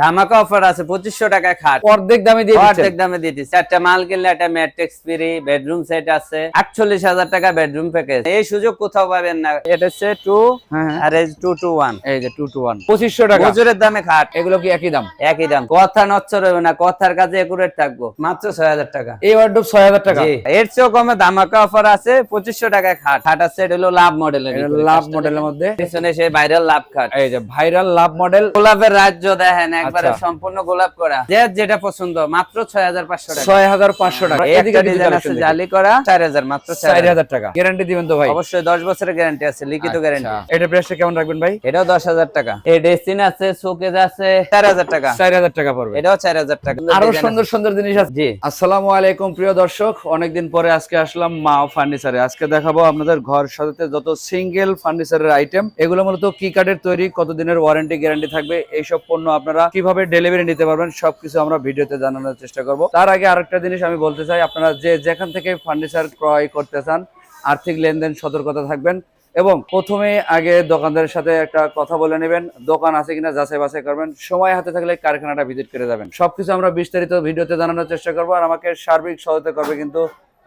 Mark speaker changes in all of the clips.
Speaker 1: ধামাকা অফার আছে পঁচিশশো টাকায় খাট।
Speaker 2: অর্ধেক দামে দিয়ে
Speaker 1: অর্ধেক দামে দিয়ে দিচ্ছি। একটা মাল কিনলে একটা ম্যাট্রিক্স ফ্রি বেডরুম সেট আছে। আটচল্লিশ হাজার টাকা বেডরুম প্যাকেজ এই সুযোগ কোথাও পাবেন না। এটা হচ্ছে টু
Speaker 2: হ্যাঁ হ্যাঁ।
Speaker 1: আর এই টু টু ওয়ান
Speaker 2: এই যে টু টু ওয়ান পঁচিশশো টাকা।
Speaker 1: দামে খাট।
Speaker 2: এগুলো কি একই দাম?
Speaker 1: একই দাম। কথা নচ্চর হবে না। কথার কাছে একুরেট থাকব। মাত্র ছয় হাজার টাকা।
Speaker 2: এই ওয়ার্ডরোব ছয় হাজার টাকা।
Speaker 1: এর চেয়েও কমে ধামাকা অফার আছে পঁচিশশো টাকায় খাট। খাট আছে এটা হলো লাভ মডেলের
Speaker 2: লাভ মডেলের মধ্যে।
Speaker 1: পিছনে সেই ভাইরাল লাভ খাট।
Speaker 2: এই যে ভাইরাল লাভ মডেল
Speaker 1: গোলাপের রাজ্য দেখেন একবারে
Speaker 2: আচ্ছা।
Speaker 1: সম্পূর্ণ গোলাপ করা। যে যেটা পছন্দ মাত্র ছয় হাজার পাঁচশো টাকা।
Speaker 2: ছয় হাজার পাঁচশো টাকা। এদিকে
Speaker 1: ডিজাইন আছে জালি করা চার হাজার মাত্র চার
Speaker 2: চার
Speaker 1: হাজার।
Speaker 2: হাজার টাকা। গ্যারান্টি দিবেন তো ভাই?
Speaker 1: অবশ্যই দশ বছরের গ্যারান্টি আছে লিখিত গ্যারান্টি
Speaker 2: আচ্ছা। এটা প্রাইসটা কেমন রাখবেন ভাই?
Speaker 1: এটাও দশ হাজার টাকা। এই ডেস্টিন আছে শোকেজ আছে চার হাজার টাকা।
Speaker 2: চার হাজার টাকা পড়বে।
Speaker 1: এটাও চার হাজার টাকা। আরও
Speaker 2: সুন্দর সুন্দর জিনিস আছে।
Speaker 1: জি।
Speaker 2: আসসালামু আলাইকুম প্রিয় দর্শক। অনেকদিন পরে আজকে আসলাম মা ফার্নিচারে। আজকে দেখাবো আপনাদের ঘর সাজাতে যত সিঙ্গেল ফার্নিচারের আইটেম এগুলো মূলত কি কার্ডের তৈরি কতদিনের ওয়ারেন্টি গ্যারান্টি থাকবে এইসব পণ্য আপনারা কীভাবে ডেলিভারি নিতে পারবেন সবকিছু আমরা ভিডিওতে জানানোর চেষ্টা করব। তার আগে আরেকটা জিনিস আমি বলতে চাই, আপনারা যে যেখান থেকে ফার্নিচার ক্রয় করতে চান, আর্থিক লেনদেন সতর্কতা থাকবেন এবং প্রথমে আগে দোকানদারের সাথে একটা কথা বলে নেবেন, দোকান আছে কিনা যাচাই বাছাই করবেন, সময় হাতে থাকলে কারখানাটা ভিজিট করে যাবেন। সবকিছু আমরা বিস্তারিত ভিডিওতে জানানোর চেষ্টা করব আর আমাকে সার্বিক সহায়তা করবে কিন্তু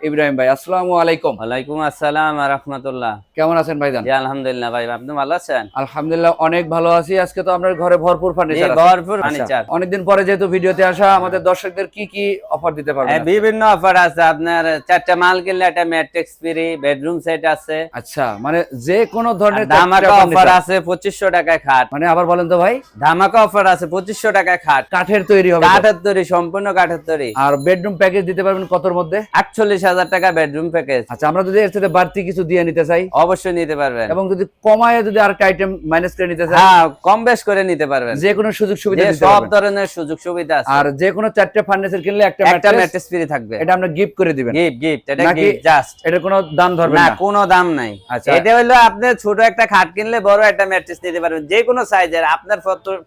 Speaker 2: ইব্রাহিম ভাই আসসালামু আলাইকুম।
Speaker 1: ওয়ালাইকুম আসসালাম রহমতুল্লাহ।
Speaker 2: কেমন আছেন ভাইজান?
Speaker 1: জি আলহামদুলিল্লাহ ভাই আপনি ভালো আছেন?
Speaker 2: আলহামদুলিল্লাহ অনেক ভালো আছি। আজকে তো আপনার ঘরে ভরপুর ফার্নিচার
Speaker 1: ভরপুর ফার্নিচার
Speaker 2: অনেকদিন পরে যেহেতু ভিডিওতে আসা আমাদের দর্শকদের কি কি অফার দিতে পারবেন
Speaker 1: বিভিন্ন অফার আছে। আপনার চারটা মাল কিনলে একটা ম্যাট্রিক্স ফ্রি বেডরুম সেট আছে।
Speaker 2: আচ্ছা মানে যে কোনো ধরনের
Speaker 1: ধামাকা অফার আছে পঁচিশশো টাকায় খাট।
Speaker 2: মানে আবার বলেন তো ভাই।
Speaker 1: ধামাকা অফার আছে পঁচিশশো টাকায় খাট।
Speaker 2: কাঠের তৈরি হবে?
Speaker 1: কাঠের তৈরি সম্পূর্ণ কাঠের তৈরি।
Speaker 2: আর বেডরুম প্যাকেজ দিতে পারবেন কতর মধ্যে?
Speaker 1: আটচল্লিশ হাজার টাকা বেডরুম প্যাকেজ
Speaker 2: আচ্ছা আমরা যদি এর সাথে বাড়তি কিছু দিয়ে নিতে চাই?
Speaker 1: অবশ্যই নিতে পারবেন।
Speaker 2: এবং যদি কমায় যদি আরেকটা আইটেম মাইনাস করে নিতে চাই?
Speaker 1: হ্যাঁ কম বেশ করে নিতে পারবেন।
Speaker 2: যে কোনো সুযোগ সুবিধা
Speaker 1: সব ধরনের সুযোগ সুবিধা আছে।
Speaker 2: আর যে কোনো চারটে ফার্নিচার কিনলে একটা
Speaker 1: একটা
Speaker 2: ম্যাট্রেস
Speaker 1: ফ্রি থাকবে।
Speaker 2: এটা আমরা গিফট করে দিবেন।
Speaker 1: গিফট গিফট এটা গিফট জাস্ট
Speaker 2: এটা কোনো দাম ধরবে
Speaker 1: না কোনো দাম নাই।
Speaker 2: আচ্ছা।
Speaker 1: এটা হলো আপনি ছোট একটা খাট কিনলে বড় একটা ম্যাট্রেস নিতে পারবেন। যে কোনো সাইজের আপনার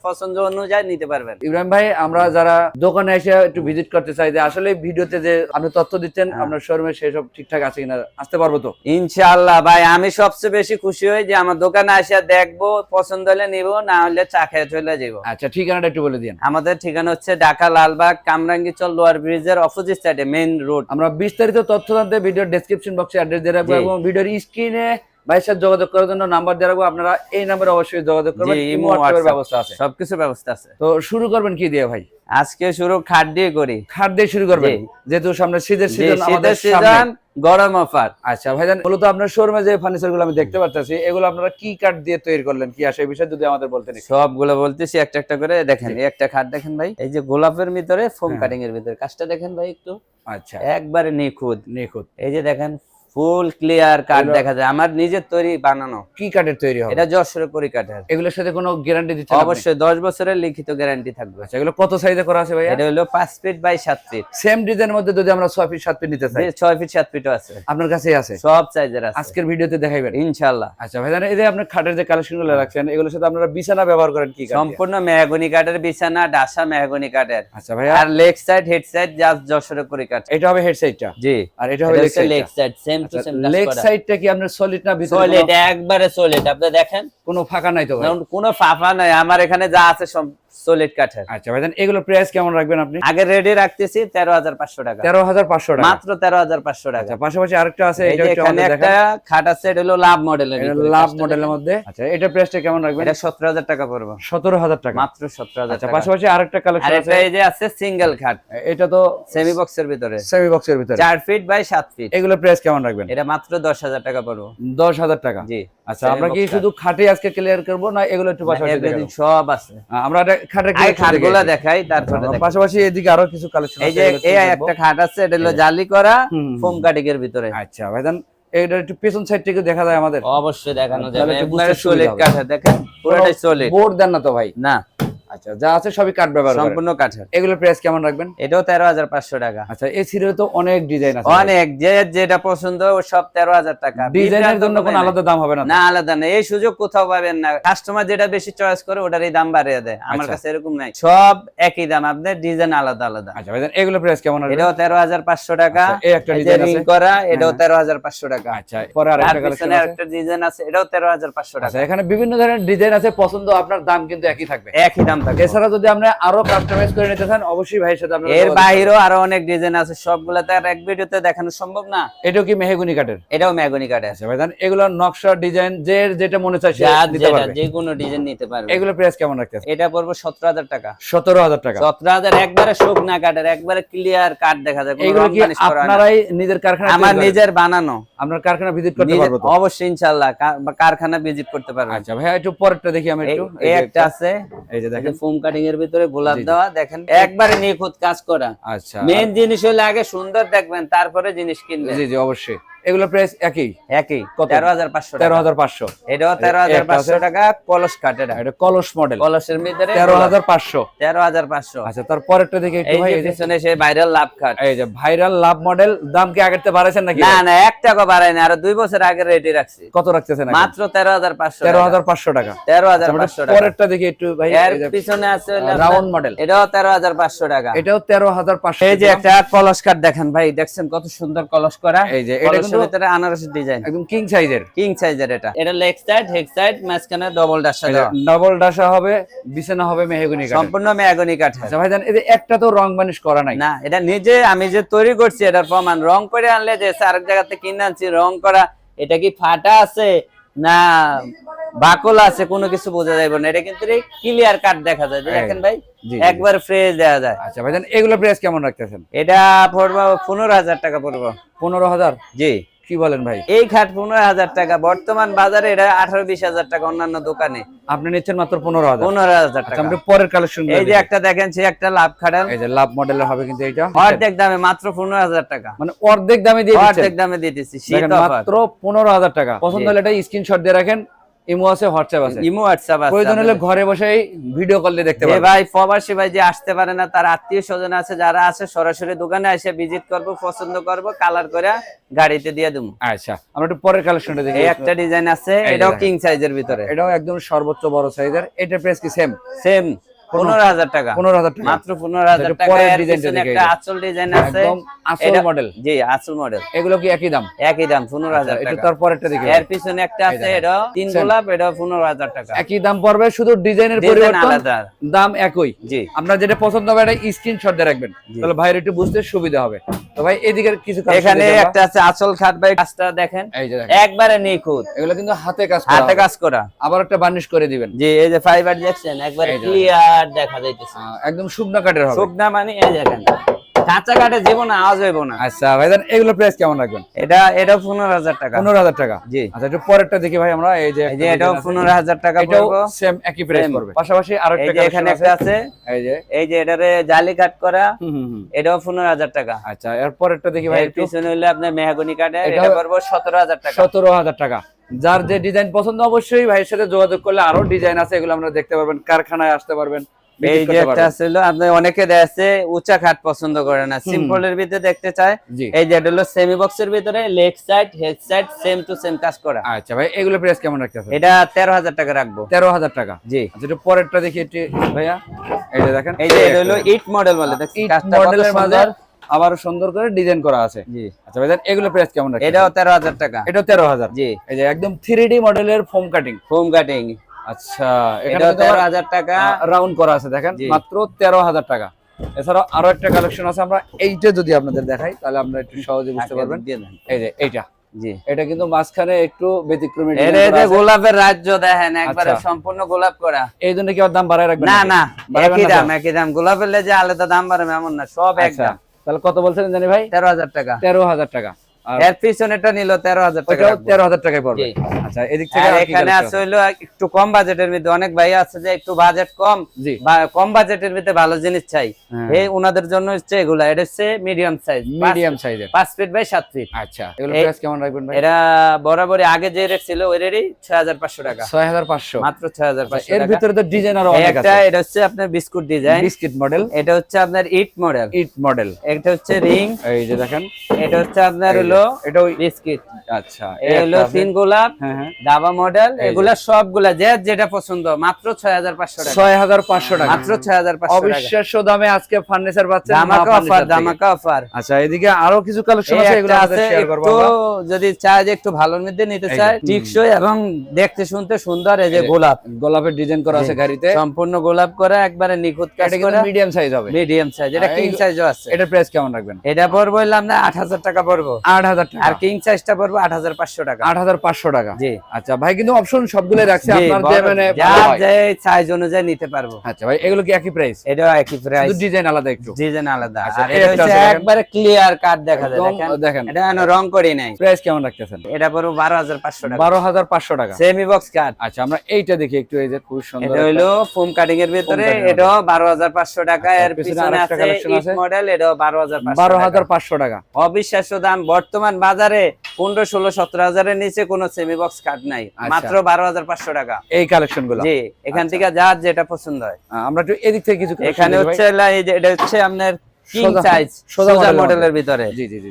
Speaker 1: পছন্দ অনুযায়ী নিতে পারবেন।
Speaker 2: ইব্রাহিম ভাই আমরা যারা দোকানে এসে একটু ভিজিট করতে চাই যে আসলে ভিডিওতে যে আপনি তথ্য দিচ্ছেন
Speaker 1: হ্যাঁ।
Speaker 2: শোরুমে সেই সব ঠিকঠাক আছে কিনা আসতে পারব তো?
Speaker 1: ইনশাআল্লাহ ভাই আমি সবচেয়ে বেশি খুশি হই যে আমার দোকানে আসে দেখব পছন্দ হলে নিব না হলে চা খেয়ে চলে যাব
Speaker 2: আচ্ছা ঠিকানাটা একটু বলে দিন।
Speaker 1: আমাদের ঠিকানা হচ্ছে ঢাকা লালবাগ কামরাঙ্গীচল লোয়ার ব্রিজের অপোজিট সাইডে মেইন রোড
Speaker 2: আমরা বিস্তারিত তথ্য জানতে ভিডিওর ডেসক্রিপশন বক্সে অ্যাড্রেস দিয়ে রাখব এবং ভিডিওর স্ক্রিনে ভাইয়ের সাথে যোগাযোগ করার জন্য নাম্বার দিয়ে রাখব। আপনারা এই নাম্বারে অবশ্যই যোগাযোগ করবেন। ইমো হোয়াটসঅ্যাপের ব্যবস্থা আছে।
Speaker 1: সবকিছু ব্যবস্থা আছে।
Speaker 2: তো শুরু করবেন কি দিয়ে ভাই?
Speaker 1: আজকে শুরু খাট দিয়ে করি।
Speaker 2: খাট দিয়ে শুরু করবেন। যেহেতু সামনে শীতের সিজন আমাদের
Speaker 1: সিজন গরম অফার।
Speaker 2: আচ্ছা ভাইজান মূলত আপনার শোরুমে যে ফার্নিচারগুলো আমি দেখতে পাচ্ছি এগুলো আপনারা কি কাঠ দিয়ে তৈরি করলেন? কি আসে বিষয়ে যদি আমাদের বলতেন।
Speaker 1: সবগুলো বলতেছি একটা একটা করে দেখেন একটা খাট দেখেন ভাই। এই যে গোলাপের ভিতরে ফোম
Speaker 2: হ্যাঁ।
Speaker 1: কাটিং এর ভিতরে। কাজটা দেখেন ভাই একটু।
Speaker 2: আচ্ছা।
Speaker 1: একবারে নিখুঁত।
Speaker 2: নিখুঁত।
Speaker 1: এই যে দেখেন ফুল ক্লিয়ার কাঠ দেখা যায়। আমার নিজের তৈরি বানানো।
Speaker 2: কি কাঠের তৈরি হবে?
Speaker 1: এটা যশোরের করি কাঠের।
Speaker 2: এগুলোর সাথে কোনো গ্যারান্টি আপনি?
Speaker 1: অবশ্যই দশ বছরের লিখিত গ্যারান্টি থাকবে।
Speaker 2: আচ্ছা এগুলো কত সাইজে করা আছে ভাইয়া?
Speaker 1: এটা হলো পাঁচ ফিট বাই সাত ফিট
Speaker 2: সেম ডিজাইনের মধ্যে যদি আমরা ছয় ফিট সাত ফিট নিতে চাই?
Speaker 1: ছয় ফিট সাত ফিটও আছে।
Speaker 2: আপনার কাছেই আছে?
Speaker 1: সব সাইজের আছে।
Speaker 2: আজকের ভিডিওতে দেখাইবেন।
Speaker 1: ইনশাল্লাহ
Speaker 2: আচ্ছা ভাইজান এই যে আপনার খাটের যে কালেকশনগুলো রাখছেন এগুলোর সাথে আপনারা বিছানা ব্যবহার করেন কি
Speaker 1: সম্পূর্ণ মেহগনি কাঠের বিছানা ডাসা মেহগনি কাঠের।
Speaker 2: আচ্ছা ভাইয়া।
Speaker 1: আর leg side head side just যশোরের করি কাঠ।
Speaker 2: এটা হবে হেড সাইডটা
Speaker 1: জি।
Speaker 2: আর এটা হবে leg
Speaker 1: leg side same to same
Speaker 2: leg সাইডটা কি আপনার সলিড না ভিতরে
Speaker 1: সলিড একবারে সলিড আপনি দেখেন
Speaker 2: কোনো ফাঁকা নাই তো
Speaker 1: কোনো ফাফা নাই আমার এখানে যা আছে সব সলিড কাঠের।
Speaker 2: আচ্ছা ভাইজান এগুলো প্রাইস কেমন রাখবেন আপনি?
Speaker 1: আগে রেডি রাখতেছি তেরো হাজার পাঁচশো টাকা।
Speaker 2: তেরো হাজার পাঁচশো টাকা।
Speaker 1: মাত্র তেরো হাজার পাঁচশো টাকা।
Speaker 2: আচ্ছা পাশাপাশি আরেকটা আছে এটা
Speaker 1: এখানে একটা খাট আছে এটা হলো লাভ মডেলের
Speaker 2: এটা লাভ মডেলের মধ্যে। আচ্ছা এটা প্রাইসটা কেমন রাখবেন?
Speaker 1: এটা সতেরো হাজার টাকা পড়বে।
Speaker 2: সতেরো হাজার টাকা।
Speaker 1: মাত্র সতেরো হাজার
Speaker 2: আচ্ছা
Speaker 1: টাকা।
Speaker 2: পাশাপাশি আরেকটা
Speaker 1: আর
Speaker 2: কালেকশন আছে
Speaker 1: এই যে আছে সিঙ্গেল খাট।
Speaker 2: এটা তো
Speaker 1: সেমি বক্সের ভিতরে।
Speaker 2: সেমি বক্সের ভিতরে।
Speaker 1: চার ফিট বাই সাত ফিট
Speaker 2: এগুলো প্রাইস কেমন রাখবেন?
Speaker 1: এটা মাত্র দশ হাজার টাকা পড়বে।
Speaker 2: দশ হাজার টাকা।
Speaker 1: জি।
Speaker 2: আচ্ছা আমরা কি শুধু খাটে আজকে ক্লিয়ার করব না এগুলো একটু পাশাপাশি
Speaker 1: সব আছে।
Speaker 2: আমরা খাটে
Speaker 1: খাটগুলো দেখাই তারপরে
Speaker 2: পাশাপাশি এদিকে আরও কিছু কালেকশন
Speaker 1: এই যে এই একটা খাট আছে এটা হলো জালি করা ফোম কাটিং এর ভিতরে।
Speaker 2: আচ্ছা ভাইজান এটা একটু পেছন সাইড থেকে দেখা যায় আমাদের।
Speaker 1: অবশ্যই দেখানো
Speaker 2: তাহলে
Speaker 1: যাবে আপনারা সলিড
Speaker 2: হবে।
Speaker 1: দেখেন? পুরোটাই সলিড
Speaker 2: বোর্ড দেন না তো ভাই।
Speaker 1: না।
Speaker 2: আচ্ছা যা আছে সবই কাঠ ব্যবহার
Speaker 1: সম্পূর্ণ কাঠের।
Speaker 2: এগুলো প্রাইস কেমন রাখবেন?
Speaker 1: এটাও তেরো হাজার পাঁচশো টাকা।
Speaker 2: আচ্ছা এই সিরিয়াল তো অনেক ডিজাইন আছে।
Speaker 1: অনেক যে যেটা পছন্দ ও সব তেরো হাজার টাকা।
Speaker 2: ডিজাইনের জন্য কোনো আলাদা দাম হবে না
Speaker 1: না আলাদা না এই সুযোগ কোথাও পাবেন না। কাস্টমার যেটা বেশি চয়েস করে ওটারই দাম বাড়িয়ে দেয়। আমার
Speaker 2: আচ্ছা।
Speaker 1: কাছে এরকম নাই। সব একই দাম আপনার ডিজাইন আলাদা আলাদা।
Speaker 2: আচ্ছা এগুলো প্রাইস কেমন
Speaker 1: এটাও তেরো হাজার পাঁচশো টাকা।
Speaker 2: আচ্ছা, এই একটা ডিজাইন
Speaker 1: করা এটাও
Speaker 2: হ্যাঁ।
Speaker 1: তেরো হাজার পাঁচশো টাকা।
Speaker 2: আচ্ছা পরে আরেকটা
Speaker 1: ডিজাইন আছে? এটাও তেরো হাজার পাঁচশো টাকা।
Speaker 2: আচ্ছা এখানে বিভিন্ন ধরনের ডিজাইন আছে পছন্দ আপনার দাম কিন্তু একই থাকবে।
Speaker 1: একই দাম থাকব
Speaker 2: এছাড়া যদি আপনি আরও কাস্টমাইজ করে নিতে চান অবশ্যই ভাইয়ের সাথে আপনারা
Speaker 1: এর। বাহিরেও আরও অনেক ডিজাইন আছে সবগুলা তো আর এক ভিডিওতে দেখানো সম্ভব না?
Speaker 2: এটাও কি মেহগুনি কাঠের?
Speaker 1: এটাও ম্যাগনি কাটে আছে
Speaker 2: আচ্ছা ভাইজান এগুলো নকশা ডিজাইন যে যেটা মনে চায় সে দিতে পারবে।
Speaker 1: যে কোনো ডিজাইন নিতে পারবে।
Speaker 2: এগুলো প্রাইস কেমন রাখতেছে
Speaker 1: এটা পড়ব সতেরো হাজার টাকা।
Speaker 2: সতেরো হাজার টাকা।
Speaker 1: সতেরো হাজার একবারে শুকনা কাঠের একবারে ক্লিয়ার কাঠ দেখা যায়
Speaker 2: এগুলো কি
Speaker 1: না।
Speaker 2: আপনারাই নিজের কারখানা
Speaker 1: আমার নিজের বানানো।
Speaker 2: আপনার কারখানা ভিজিট করতে পারব তো?
Speaker 1: অবশ্যই ইনশাল্লাহ কারখানা ভিজিট করতে পারবেন।
Speaker 2: আচ্ছা ভাইয়া একটু পরেরটা দেখি আমি একটু।
Speaker 1: এই একটা আছে।
Speaker 2: এই যে দেখেন
Speaker 1: ফোম কাটিং এর ভিতরে গোলাপ। দেওয়া দেখেন একবারে নিখুঁত কাজ করা।
Speaker 2: আচ্ছা।
Speaker 1: মেন জিনিস হলে আগে সুন্দর দেখবেন তারপরে জিনিস কিনবেন।
Speaker 2: জি জি অবশ্যই। এগুলো প্রাইস একই
Speaker 1: একই
Speaker 2: কত?
Speaker 1: তেরো হাজার পাঁচশো
Speaker 2: তেরো হাজার পাঁচশো
Speaker 1: এটাও তেরো হাজার। পাঁচশো টাকা কলস কাঠের
Speaker 2: এটা কলস মডেল
Speaker 1: কলসের ভিতরে
Speaker 2: তেরো হাজার পাঁচশো
Speaker 1: তেরো হাজার পাঁচশো
Speaker 2: আচ্ছা তার পরেরটা দেখি একটু ভাই এই যে
Speaker 1: পিছনে সে ভাইরাল লাভ খাট
Speaker 2: এই যে ভাইরাল লাভ মডেল দাম কি আগের থেকে বাড়াইছেন নাকি
Speaker 1: না না এক টাকা বাড়ায় না আরও দুই বছর আগে রেডি রাখছি
Speaker 2: কত রাখতেছেন
Speaker 1: মাত্র তেরো হাজার পাঁচশো
Speaker 2: তেরো হাজার পাঁচশো টাকা
Speaker 1: তেরো হাজার পাঁচশো টাকা
Speaker 2: পরেরটা দেখি একটু ভাই
Speaker 1: এর পিছনে আছে
Speaker 2: রাউন্ড মডেল
Speaker 1: এটাও তেরো হাজার পাঁচশো টাকা
Speaker 2: এটাও তেরো হাজার পাঁচশো
Speaker 1: এই যে একটা কলস কাঠ দেখেন ভাই দেখছেন কত সুন্দর কলস করা
Speaker 2: এই যে এটা
Speaker 1: কলসের ভিতরে আনারসের ডিজাইন
Speaker 2: একদম কিং সাইজের
Speaker 1: কিং সাইজের এটা। এটা লেগ সাইড হেড সাইড মাঝখানে ডবল ডাসা দেওয়া।
Speaker 2: ডাসা হবে বিছানা হবে মেহগুনি কাঠের।
Speaker 1: সম্পূর্ণ মেয়াগনি কাঠ
Speaker 2: ভাইজান এই একটা তো রং বানিশ করা নাই।
Speaker 1: না এটা নিজে আমি যে তৈরি করছি এটার প্রমাণ। রং করে আনলে যে আরেক জায়গাতে কিনে আনছি রং করা এটা কি ফাটা আছে না বাকল আছে কোনো কিছু বোঝা যাবে না। এটা কিন্তু ক্লিয়ার কাট দেখা যায়। দেখেন ভাই। একবার ফ্রেশ দেওয়া যায়।
Speaker 2: আচ্ছা ভাইজান এগুলো প্রাইস কেমন রাখতেছেন?
Speaker 1: এটা পড়ব পনেরো হাজার টাকা পড়ব।
Speaker 2: পনেরো হাজার?
Speaker 1: জি।
Speaker 2: কি বলেন ভাই?
Speaker 1: এই খাট পনেরো হাজার টাকা। বর্তমান বাজারে এটা আঠারো বিশ হাজার টাকা অন্যান্য দোকানে।
Speaker 2: আপনি নিচ্ছেন মাত্র পনেরো হাজার।
Speaker 1: পনেরো হাজার
Speaker 2: আচ্ছা
Speaker 1: টাকা।
Speaker 2: আমরা পরের কালেকশন
Speaker 1: এই যে একটা দেখেন সে একটা লাভ খাটাল
Speaker 2: এই যে লাভ মডেলের হবে কিন্তু এটা
Speaker 1: অর্ধেক দামে মাত্র পনেরো হাজার টাকা।
Speaker 2: মানে অর্ধেক দামে দিয়ে
Speaker 1: অর্ধেক দামে দিতেছি শীত
Speaker 2: দেখেন মাত্র পনেরো হাজার টাকা। পছন্দ হলে এটা স্ক্রিনশট দিয়ে রাখেন। ইমো আছে হোয়াটসঅ্যাপ আছে।
Speaker 1: ইমো হোয়াটসঅ্যাপ আছে
Speaker 2: প্রয়োজন হলে ঘরে বসেই ভিডিও কল দেখতে পারবে
Speaker 1: ভাই প্রবাসী ভাই যে আসতে পারে না তার আত্মীয় স্বজন আছে যারা আছে সরাসরি দোকানে এসে ভিজিট করব পছন্দ করব কালার করে গাড়িতে দিয়ে দেবো
Speaker 2: আচ্ছা আমরা একটু পরের কালেকশনটা দেখি।
Speaker 1: এই একটা ডিজাইন আছে এটাও কিং সাইজের ভিতরে।
Speaker 2: এটাও একদম সর্বোচ্চ বড় সাইজের এটা প্রাইস কি সেম
Speaker 1: সেম পনেরো হাজার টাকা।
Speaker 2: পনেরো হাজার টাকা।
Speaker 1: মাত্র পনেরো হাজার টাকা
Speaker 2: পরের
Speaker 1: এর
Speaker 2: ডিজাইনটা
Speaker 1: পিছনে
Speaker 2: দেখে
Speaker 1: একটা
Speaker 2: এই
Speaker 1: ডিজাইন আছে।
Speaker 2: একদম আসল মডেল
Speaker 1: জি আসল মডেল
Speaker 2: এগুলো কি একই দাম?
Speaker 1: একই দাম পনেরো হাজার
Speaker 2: একটু
Speaker 1: টাকা।
Speaker 2: তার দেখি।
Speaker 1: এর পিছনে একটা আছে
Speaker 2: দেখেন।
Speaker 1: তিন গোলাপ এটাও পনেরো হাজার টাকা।
Speaker 2: একই দাম পড়বে শুধু ডিজাইনের পরিবর্তন দাম একই।
Speaker 1: জি।
Speaker 2: আপনার যেটা পছন্দ হবে এটা স্ক্রিনশট দিয়ে রাখবেন। তাহলে ভাইয়ের একটু বুঝতে সুবিধা হবে। তো ভাই এদিকে কিছু
Speaker 1: এখানে একটা আছে আঁচল খাট ভাই কাজটা দেখেন। একবারে নিখুঁত।
Speaker 2: এগুলো কিন্তু হাতে কাজ
Speaker 1: হাতে কাজ করা।
Speaker 2: আবার একটা বার্নিশ করে দিবেন।
Speaker 1: জি এই যে ফাইবার দেখছেন একবারে
Speaker 2: এই
Speaker 1: ক্লিয়ার দেখা যাইতেছে।
Speaker 2: একদম শুকনা কাঠের হবে।
Speaker 1: শুকনা মানে এই দেখেন। কাঁচা কাঠে জীবন আওয়াজ হইব না।
Speaker 2: আচ্ছা ভাইজান এগুলো প্রাইস কেমন রাখবেন?
Speaker 1: এটা এটা পনেরো হাজার টাকা।
Speaker 2: পনেরো হাজার টাকা?
Speaker 1: জি।
Speaker 2: আচ্ছা একটু পরেরটা দেখি ভাই আমরা এই যে
Speaker 1: এই যে এটাও
Speaker 2: design আছে।
Speaker 1: পনেরো হাজার টাকা
Speaker 2: এটাও সেম একই প্রাইস পড়বে। পাশাপাশি আরও
Speaker 1: এই যে এখানে একটা আছে।
Speaker 2: এই যে।
Speaker 1: এই যে এটারে জালি কাট করা। এটাও পনেরো হাজার টাকা।
Speaker 2: আচ্ছা এর পরেরটা দেখি ভাই
Speaker 1: পিছনে হইলে আপনার মেহাগনি কাঠে এটা পড়ব সতেরো হাজার টাকা।
Speaker 2: সতেরো হাজার টাকা। যার যে ডিজাইন পছন্দ অবশ্যই ভাইয়ের সাথে যোগাযোগ করলে আরও ডিজাইন আছে এগুলো আমরা দেখতে পারবেন কারখানায় আসতে পারবেন
Speaker 1: এই যে একটা ছিল আপনি অনেকে দেখছে উঁচা খাট পছন্দ করে না। সিম্পলের ভিতরে দেখতে চায় এই যে হলো সেমি বক্সের ভিতরে leg side head side same to same কাজ করা।
Speaker 2: আচ্ছা ভাই এগুলো প্রাইস কেমন
Speaker 1: এটা তেরো হাজার টাকা রাখব।
Speaker 2: তেরো হাজার টাকা।
Speaker 1: জি।
Speaker 2: আচ্ছা পরেরটা দেখি একটু ভাইয়া। এই যে দেখেন।
Speaker 1: এই যে এটা হলো ইট মডেল বলে দেখছি কাজটা কত
Speaker 2: মাঝে
Speaker 1: সুন্দর।
Speaker 2: আবার সুন্দর করে ডিজাইন করা আছে।
Speaker 1: জি।
Speaker 2: আচ্ছা ভাইজান এগুলো প্রাইস কেমন রাখছেন?
Speaker 1: এটাও তেরো হাজার টাকা।
Speaker 2: এটা তেরো হাজার?
Speaker 1: জি।
Speaker 2: এই যে একদম থ্রি মডেলের ফোম কাটিং
Speaker 1: ফোম কাটিং
Speaker 2: আচ্ছা
Speaker 1: এটাও তেরো হাজার টাকা।
Speaker 2: রাউন্ড করা আছে দেখেন মাত্র তেরো হাজার টাকা। এছাড়াও আরও একটা কালেকশন আছে আমরা এইটা যদি আপনাদের দেখাই তাহলে আমরা একটু সহজে বুঝতে পারবেন। এই যে এইটা।
Speaker 1: জি।
Speaker 2: এটা কিন্তু মাঝখানে একটু ব্যতিক্রমী
Speaker 1: যে। গোলাপের রাজ্য দেখেন একবারে
Speaker 2: আচ্ছা।
Speaker 1: সম্পূর্ণ গোলাপ করা।
Speaker 2: এই জন্য কি দাম বাড়ায় রাখবেন
Speaker 1: না না একই দাম একই দাম। গোলাপের লেজে আলাদা দাম বাড়বে এমন না সব এক
Speaker 2: আচ্ছা।
Speaker 1: দাম
Speaker 2: তাহলে কত বলছেন জানি ভাই
Speaker 1: তেরো হাজার টাকা
Speaker 2: তেরো হাজার টাকা আর
Speaker 1: এর পিছনেটা নিল তেরো হাজার টাকা।
Speaker 2: তেরো হাজার টাকায় পড়বে। আচ্ছা এদিক থেকে
Speaker 1: এখানে আছে হইল একটু কম বাজেটের মধ্যে অনেক ভাই আছে যে একটু বাজেট কম কম বাজেটের ভিতরে ভালো জিনিস চাই।
Speaker 2: হ্যাঁ।
Speaker 1: এই ওনাদের জন্য হচ্ছে এগুলা এটা হচ্ছে মিডিয়াম সাইজ
Speaker 2: মিডিয়াম সাইজের
Speaker 1: পাঁচ ফিট বাই সাত ফিট
Speaker 2: আচ্ছা এগুলো প্রাইস কেমন রাখবেন ভাই?
Speaker 1: এটা বরাবরই আগে যে রেট ছিল ওই রেটই ছয় হাজার পাঁচশো টাকা।
Speaker 2: ছয় হাজার পাঁচশো।
Speaker 1: মাত্র ছয় হাজার পাঁচশো
Speaker 2: এর ভিতরে তো ডিজাইন
Speaker 1: আরও
Speaker 2: অনেক
Speaker 1: একটা
Speaker 2: আছে।
Speaker 1: এটা হচ্ছে আপনার বিস্কুট ডিজাইন
Speaker 2: বিস্কিট মডেল
Speaker 1: এটা হচ্ছে আপনার ইট মডেল
Speaker 2: ইট মডেল
Speaker 1: এটা হচ্ছে রিং
Speaker 2: এই যে দেখেন।
Speaker 1: এটা হচ্ছে আপনার হলো
Speaker 2: এটাও
Speaker 1: বিস্কিট।
Speaker 2: আচ্ছা
Speaker 1: এই হলো তিন গোলাপ
Speaker 2: হ্যাঁ। হ্যাঁ।
Speaker 1: দাবা মডেল এগুলা সবগুলা যে যেটা পছন্দ মাত্র ছয় হাজার পাঁচশো টাকা। মাত্র ছয় হাজার পাঁচশো টাকা।
Speaker 2: অবিশ্বাস্য দামে আজকে ফার্নিচার পাচ্ছেন মা
Speaker 1: দামাকা অফার। দামাকা অফার
Speaker 2: আচ্ছা এদিকে আরও কিছু কালেকশন আছে এগুলো করব
Speaker 1: একটু যদি চায় যে একটু ভালোর মধ্যে নিতে চায় টিকসই এবং দেখতে শুনতে সুন্দর এই যে গোলাপ।
Speaker 2: গোলাপের ডিজাইন করা আছে গাড়িতে।
Speaker 1: সম্পূর্ণ গোলাপ করা একবারে নিখুঁত কাজ করা।
Speaker 2: মিডিয়াম সাইজ হবে।
Speaker 1: মিডিয়াম সাইজ এটা কিং সাইজও আছে।
Speaker 2: এটা প্রাইস কেমন রাখবেন?
Speaker 1: এটা পড়ব হইলাম না আট হাজার টাকা পড়ব।
Speaker 2: আট হাজার টাকা।
Speaker 1: আর কিং সাইজটা পড়ব আট হাজার পাঁচশো টাকা।
Speaker 2: আট হাজার পাঁচশো টাকা।
Speaker 1: জি।
Speaker 2: আচ্ছা ভাই কিন্তু অপশন সবগুলো রাখছে আপনার যে মানে
Speaker 1: যে সাইজ অনুযায়ী নিতে পারব।
Speaker 2: আচ্ছা ভাই এগুলো কি একই প্রাইস
Speaker 1: এটাও একই প্রাইস
Speaker 2: ডিজাইন আলাদা একটু।
Speaker 1: ডিজাইন আলাদা।
Speaker 2: আচ্ছা,
Speaker 1: আর এটা হচ্ছে একবারে ক্লিয়ার কাট দেখা যায়। দেখেন এটা এখনও রং করি নাই।
Speaker 2: প্রাইস কেমন রাখতেছেন?
Speaker 1: এটা হাজার পাঁচশো টাকা।
Speaker 2: বারো হাজার পাঁচশো টাকা।
Speaker 1: সেমি বক্স কাট
Speaker 2: আচ্ছা আমরা এইটা দেখি একটু এই যে খুব সুন্দর
Speaker 1: এটা হইল ফোম কাটিং এর ভিতরে
Speaker 2: এর
Speaker 1: হাজার পাঁচশো টাকা।
Speaker 2: আচ্ছা,
Speaker 1: এর
Speaker 2: পিছনে
Speaker 1: আছে ইট
Speaker 2: আছে।
Speaker 1: মডেল এটাও বারো হাজার
Speaker 2: বারো হাজার পাঁচশো টাকা
Speaker 1: অবিশ্বাস্য দাম। বর্তমান বাজারে পনেরো ষোলো সতেরো হাজারের নিচে কোনো সেমি বক্স কাট নাই
Speaker 2: আচ্ছা।
Speaker 1: মাত্র বারো হাজার পাঁচশো টাকা।
Speaker 2: এই কালেকশনগুলো
Speaker 1: জি এখান থেকে যার যেটা পছন্দ হয়।
Speaker 2: আমরা একটু এদিক থেকে কিছু
Speaker 1: এখানে হচ্ছে এটা হচ্ছে আপনার কিং সাইজ
Speaker 2: সোজা
Speaker 1: মডেলের ভিতরে।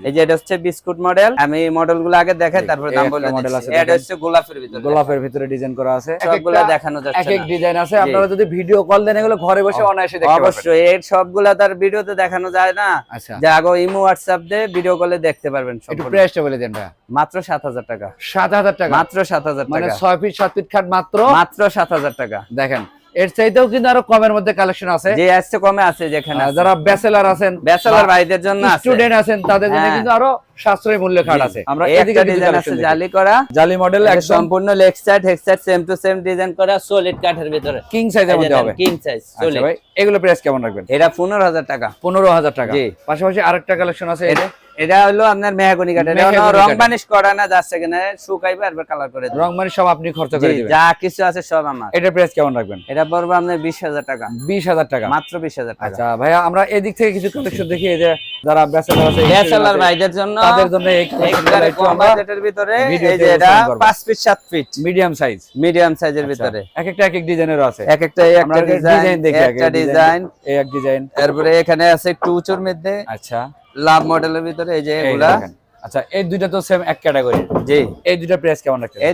Speaker 1: এই যে এটা হচ্ছে বিস্কুট মডেল। আমি মডেলগুলো আগে দেখাই
Speaker 2: জি,
Speaker 1: তারপরে
Speaker 2: এই
Speaker 1: দাম বলে দিচ্ছি। এটা হচ্ছে গোলাপের ভিতরে।
Speaker 2: গোলাপের ভিতরে ডিজাইন করা আছে। এক
Speaker 1: দেখানো
Speaker 2: এক
Speaker 1: যাচ্ছে
Speaker 2: এক
Speaker 1: না।
Speaker 2: ডিজাইন আছে। আপনারা যদি ভিডিও কল দেন এগুলো ঘরে বসে অনায়াসে দেখতে পারবেন।
Speaker 1: অবশ্যই এর সবগুলা তার ভিডিওতে দেখানো যায় না।
Speaker 2: আচ্ছা।
Speaker 1: আগে ইমো হোয়াটসঅ্যাপ দিয়ে ভিডিও কলে দেখতে পারবেন
Speaker 2: একটু প্রাইসটা বলে দেন
Speaker 1: মাত্র সাত হাজার টাকা।
Speaker 2: সাত হাজার টাকা?
Speaker 1: মাত্র সাত হাজার
Speaker 2: মানে ফিট সাত ফিট খাট মাত্র?
Speaker 1: মাত্র সাত হাজার টাকা।
Speaker 2: দেখেন এর চাইতেও কিন্তু আরও কমের মধ্যে কালেকশন আছে।
Speaker 1: যে আসছে কমে আছে যেখানে
Speaker 2: যারা ব্যাচেলার আছেন
Speaker 1: ব্যাচেলার ভাইদের জন্য
Speaker 2: স্টুডেন্ট আছেন তাদের জন্য
Speaker 1: হ্যাঁ।
Speaker 2: কিন্তু আরও সাশ্রয়ী মূল্য খাট আছে। আমরা এদিকে
Speaker 1: ডিজাইন আছে জালি করা।
Speaker 2: জালি মডেল একদম।
Speaker 1: সম্পূর্ণ leg side head side same to same design করা সলিড কাঠের ভিতরে।
Speaker 2: কিং সাইজের মধ্যে হবে।
Speaker 1: কিং সাইজ
Speaker 2: ভাই এগুলো প্রাইস কেমন রাখবেন?
Speaker 1: এটা পনেরো হাজার টাকা।
Speaker 2: পনেরো হাজার টাকা। পাশাপাশি আরেকটা কালেকশন আছে এটা
Speaker 1: এটা হলো আপনার মেহাগনি কাঠ। এটা রং। বানিশ করা না যাচ্ছে কিনা শুকাইবে আর কালার করে
Speaker 2: রং মানে সব আপনি খরচ করে দিবেন।
Speaker 1: যা কিছু আছে সব আমার।
Speaker 2: এটার প্রাইস কেমন রাখবেন?
Speaker 1: এটা পড়বে আপনার বিশ হাজার টাকা।
Speaker 2: বিশ হাজার টাকা।
Speaker 1: মাত্র বিশ হাজার টাকা।
Speaker 2: আচ্ছা ভাইয়া আমরা এদিক থেকে কিছু কালেকশন দেখি এই যে যারা ব্যাচেলার আছে
Speaker 1: ডিএসএলআর ভাইদের জন্য
Speaker 2: তাদের জন্য এই
Speaker 1: কম বাজেটের ভিতরে এই যে এটা
Speaker 2: অনুসরণ করব।
Speaker 1: পাঁচ ফিট সাত ফিট
Speaker 2: মিডিয়াম সাইজ
Speaker 1: মিডিয়াম সাইজের ভিতরে।
Speaker 2: এক একটা এক এক ডিজাইনেরও আছে।
Speaker 1: এক একটা
Speaker 2: আমরা
Speaker 1: একটা ডিজাইন
Speaker 2: দেখি
Speaker 1: একটা ডিজাইন
Speaker 2: এই এক ডিজাইন
Speaker 1: তারপরে এখানে আছে একটু উঁচুর মধ্যে।
Speaker 2: আচ্ছা।
Speaker 1: লাভ মডেলের ভিতরে এই যে এগুলা।
Speaker 2: আচ্ছা এই দুইটা তো সেম এক ক্যাটাগরি
Speaker 1: জি।
Speaker 2: এই দুইটা প্রাইস কেমন রাখছেন
Speaker 1: এই